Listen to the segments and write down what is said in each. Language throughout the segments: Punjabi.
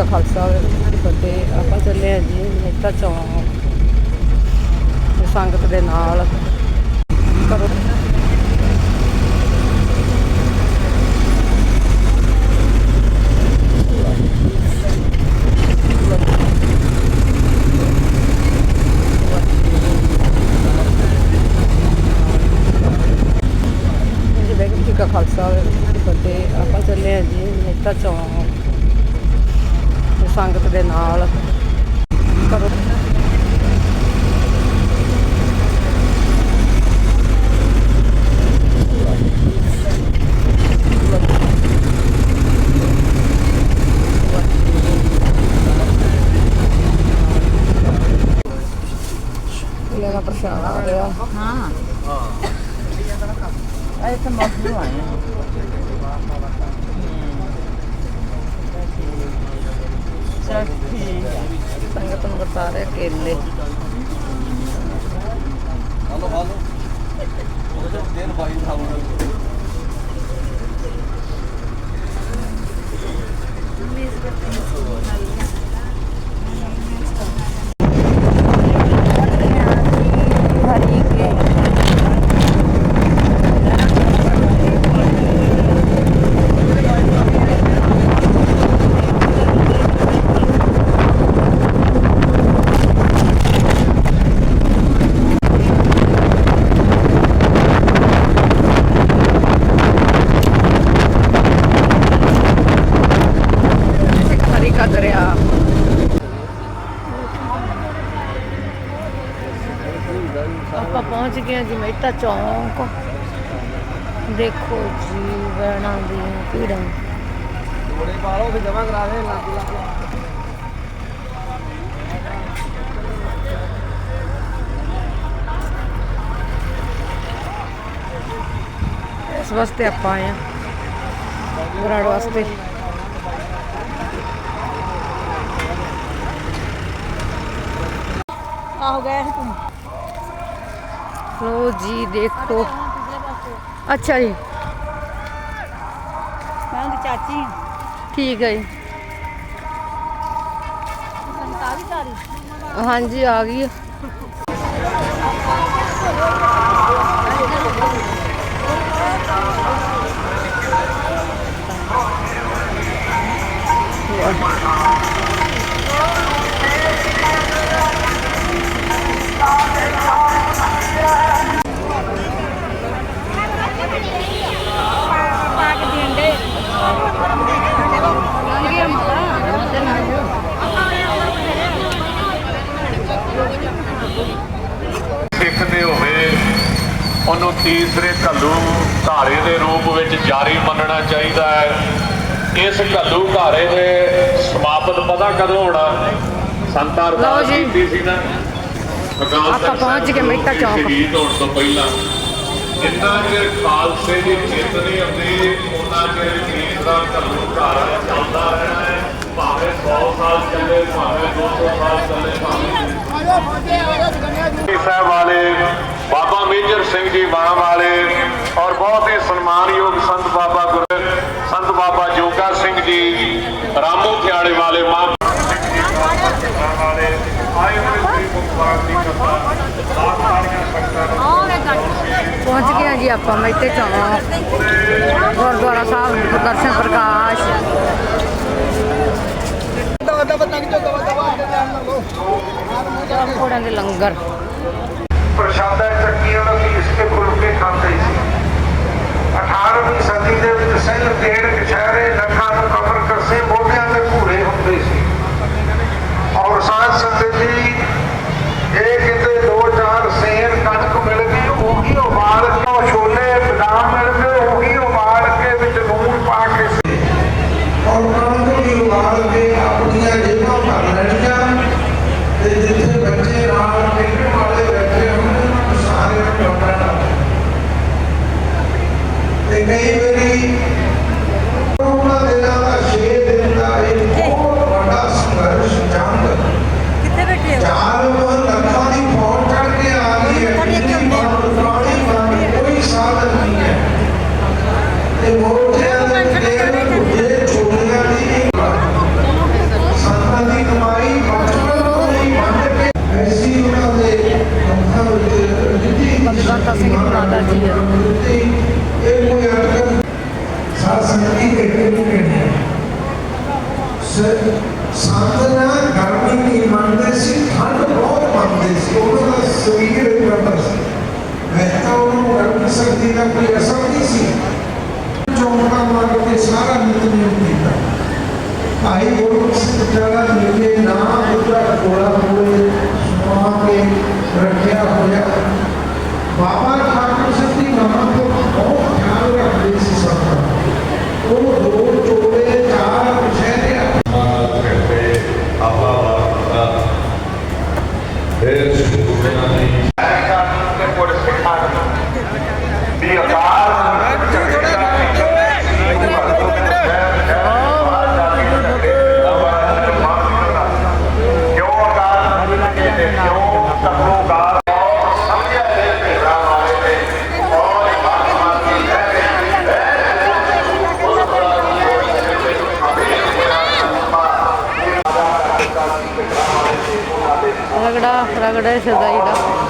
ਕਾ ਖਾਲਸਾ ਵਾਹਿਗੁਰੂ ਆਪਾਂ ਚੱਲੇ ਹਾਂ ਜੀ ਮਹਿਤਾ ਚੌਂਕ। ਤੇ ਸੰਗਤ ਦੇ ਨਾਲ। ਕਰੋ ਜੀ ਵਾਹਿਗੁਰੂ ਜੀ ਕਾ ਖਾਲਸਾ ਵਾਹਿਗੁਰੂ ਜੀ ਕੀ ਫਤਿਹ ਆਪਾਂ ਚੱਲੇ ਹਾਂ ਜੀ ਮਹਿਤਾ ਚੌਂਕ ਤੇ ਸੰਗਤ ਦੇ ਨਾਲ ਕਰੋ ਇਹਨਾਂ ਦਾ ਪ੍ਰਸ਼ਾਦ ਆ ਰਿਹਾ ਹਾਂ ਇਹ ਤਾਂ ਮੌਸਮ ਆਏ ਚਲ ਠੀਕ ਹੈ ਸੰਗਤ ਨੂੰ ਵਰਤਾ ਰਹੇ ਕੇਲੇ ਹਲੋ ਹਲੋ ਦਿਨ ਬਾਈ ਖਾਵਾਂਗੇ ਹਰੀ ਕੇ ਹਰੀ ਕਾ ਦਰਿਆ ਆਪਾਂ ਪਹੁੰਚ ਗਏ ਹਾਂ ਜੀ ਮਹਿਤਾ ਚੌਂਕ। ਦੇਖੋ ਜੀ ਵੈਣਾ ਦੀਆਂ ਭੀੜਾਂ। ਥੋੜੇ ਪਾਲੋ ਫਿਰ ਜਮਾ ਕਰਾ ਦੇ ਲੱਗ ਲੱਗ। ਇਸ ਵਾਸਤੇ ਆਪਾਂ ਆਏ ਹਾਂ। ਬਰਾੜ ਵਾਸਤੇ। ਆਹ ਗਏ ਸੀ ਤੂੰ। ਲੋ ਜੀ ਦੇਖੋ ਅੱਛਾ ਜੀ ਮੈਂ ਉਹਦੀ ਚਾਚੀ ਹਾਂ ਠੀਕ ਹੈ ਜੀ ਸੰਤਾ ਵੀ ਸਾਰੀ ਹਾਂਜੀ ਆ ਤੀਸਰੇ ਘੱਲੂ ਘਾਰੇ ਦੇ ਰੂਪ ਵਿੱਚ ਜਾਰੀ ਮੰਨਣਾ ਚਾਹੀਦਾ ਹੈ ਇਸ ਘੱਲੂ ਘਾਰੇ ਦੇ ਸਮਾਪਤ ਪਤਾ ਕਦੋਂ ਹੋਣਾ ਸੰਤਾਂ ਅਰਦਾਸ ਜੀ। ਕੀਤੀ ਸੀ ਨਾ ਆਪਾਂ ਪਹੁੰਚ ਗਏ ਮਹਿਤਾ ਚੌਂਕ। ਸ਼ਹੀਦ ਹੋਣ ਤੋਂ ਪਹਿਲਾਂ ਜਿੰਨਾ ਚਿਰ ਖਾਲਸੇ ਦੀ ਜਿੱਤ ਨਹੀਂ ਹੁੰਦੀ ਉਹਨਾਂ ਚਿਰ ਜੀਤ ਦਾ ਘੱਲੂ ਘਾਰਾ ਚੱਲਦਾ ਰਹਿਣਾ ਹੈ ਭਾਵੇਂ 100 ਸਾਲ ਚੱਲੇ ਭਾਵੇਂ 200 ਸਾਲ ਚੱਲੇ ਭਾਵੇਂ ਜੀ ਸਾਹਿਬ ਵਾਲੇ ਬਾਬਾ ਮੇਜਰ ਸਿੰਘ ਜੀ ਵਾਲੇ ਔਰ ਬਹੁਤ ਹੀ ਸਨਮਾਨਯੋਗ ਸੰਤ ਬਾਬਾ ਗੁਰ ਸੰਤ ਬਾਬਾ ਜੋਗਾ ਸਿੰਘ ਜੀ ਰਾਮੂ ਥਿਆੜੇ ਵਾਲੇ ਮਾਂ ਵਾਲੇ ਆਏ ਹੋਏ ਸ੍ਰੀ ਮੁਖਤਾਰ ਦੀ ਕਥਾ ਆਪ ਸਾਰੀਆਂ ਸੰਗਤਾਂ ਨੂੰ ਆਹ ਗੱਡ ਪਹੁੰਚ ਗਏ ਜੀ ਆਪਾਂ ਮਹਿਤੇ ਚੌਂਕ ਗੁਰਦੁਆਰਾ ਸਾਹਿਬ ਦਰਸ਼ਨ ਪ੍ਰਕਾਸ਼। ਘੋੜਿਆਂ ਦੇ ਲੰਗਰ। ਪ੍ਰਸ਼ਾਦਾ ਚੱਕੀਆਂ ਦਾ ਪੀਸ ਕੇ ਫੁਲਕੇ ਖਾਂਦੇ ਸੀ। 18ਵੀਂ ਸਦੀ ਦੇ ਵਿੱਚ ਸਿੰਘ ਡੇਢ ਕਛਹਿਰੇ ਲੱਖਾਂ ਸਿੰਘ ਮਾਤਾ ਜੀ ਹੈ ਸਾਧਨਾ ਗਰਮੀ ਨਹੀਂ ਮੰਨਦੇ ਸੀ ਠੰਡ ਬਹੁਤ ਮੰਨਦੇ ਸੀ ਉਹਨਾਂ ਦਾ ਸਰੀਰ ਰੰਦਰ ਸੀ ਵੈਸਾ ਉਹਨਾਂ ਨੂੰ ਗਰਮ ਸਰਦੀ ਦਾ ਕੋਈ ਅਸਰ ਨਹੀਂ ਸੀ ਚੌਂਕਾ ਮਾਰ ਕੇ ਸਾਰਾ ਨਿਤਨੇਮ ਕੀਤਾ ਭਾਈ ਗੁਰੂ ਸਿੰਘ ਜਗਾ ਮਿਲੇ ਨਾ ਉਹਦਾ ਕੋਲਾ ਹੋਏ ਸੁਆ ਕੇ ਰੱਖਿਆ ਹੋਇਆ ਬਾਬਾ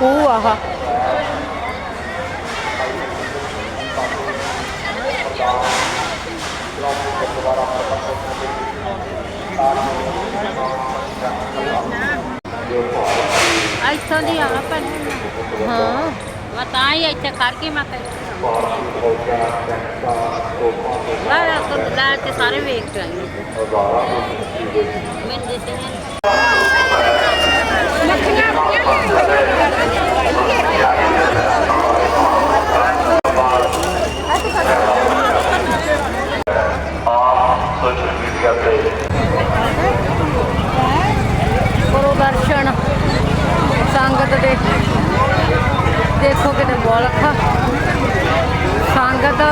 ਉਹ ਆਹਾ ਇੱਥੋਂ ਦੀ ਆਵਾ ਪਰ ਹਾਂ ਮੈਂ ਤਾਂ ਹੀ ਇੱਥੇ ਖੜ ਕੇ ਮੈਂ ਕਰ ਲੈ ਕੋਲ ਤੇ ਸਾਰੇ ਵੇਖ ਕੇ ਆਈ ਮੈਂ ਦਿੱਤੇ ਨੇ ਸੋਸ਼ਲ ਮੀਡੀਆ ਤੇ ਕਰੋ ਦਰਸ਼ਨ ਸੰਗਤ ਦੇ ਦੇਖੋ ਕਿਤੇ ਬੋਲਖ ਸੰਗਤ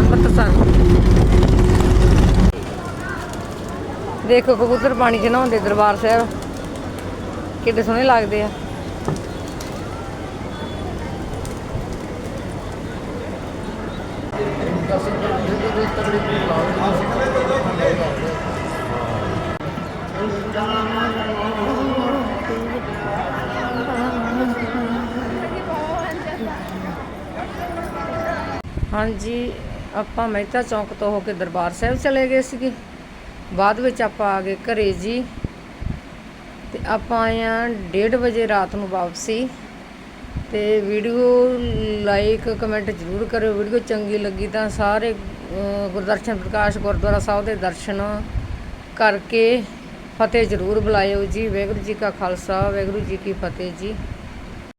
ਅੰਮ੍ਰਿਤਸਰ ਦੇਖੋ ਕਬੂਤਰ ਪਾਣੀ 'ਚ ਨਹਾਉਂਦੇ ਦਰਬਾਰ ਸਾਹਿਬ। ਕਿੱਡੇ ਸੋਹਣੇ ਲੱਗਦੇ ਆ। ਹਾਂਜੀ, ਆਪਾਂ ਮਹਿਤਾ ਚੌਂਕ ਤੋਂ ਹੋ ਕੇ ਦਰਬਾਰ ਸਾਹਿਬ ਚਲੇ ਗਏ ਸੀਗੇ। ਬਾਅਦ ਵਿੱਚ ਆਪਾਂ ਆ ਗਏ ਘਰੇ ਜੀ। ਤੇ ਆਪਾਂ ਆਏ ਆ 1:30 ਵਜੇ ਰਾਤ ਨੂੰ ਵਾਪਸੀ। ਤੇ ਵੀਡੀਓ ਲਾਈਕ, ਕਮੈਂਟ ਜ਼ਰੂਰ ਕਰਿਓ। ਵੀਡੀਓ ਚੰਗੀ ਲੱਗੀ ਤਾਂ ਸਾਰੇ ਗੁਰਦਰਸ਼ਨ ਪ੍ਰਕਾਸ਼ ਗੁਰਦੁਆਰਾ ਸਾਹਿਬ ਦੇ ਦਰਸ਼ਨ ਕਰਕੇ ਫਤਿਹ ਜ਼ਰੂਰ ਬੁਲਾਇਓ ਜੀ। ਵਾਹਿਗੁਰੂ ਜੀ ਕਾ ਖਾਲਸਾ, ਵਾਹਿਗੁਰੂ ਜੀ ਕੀ ਫਤਿਹ ਜੀ।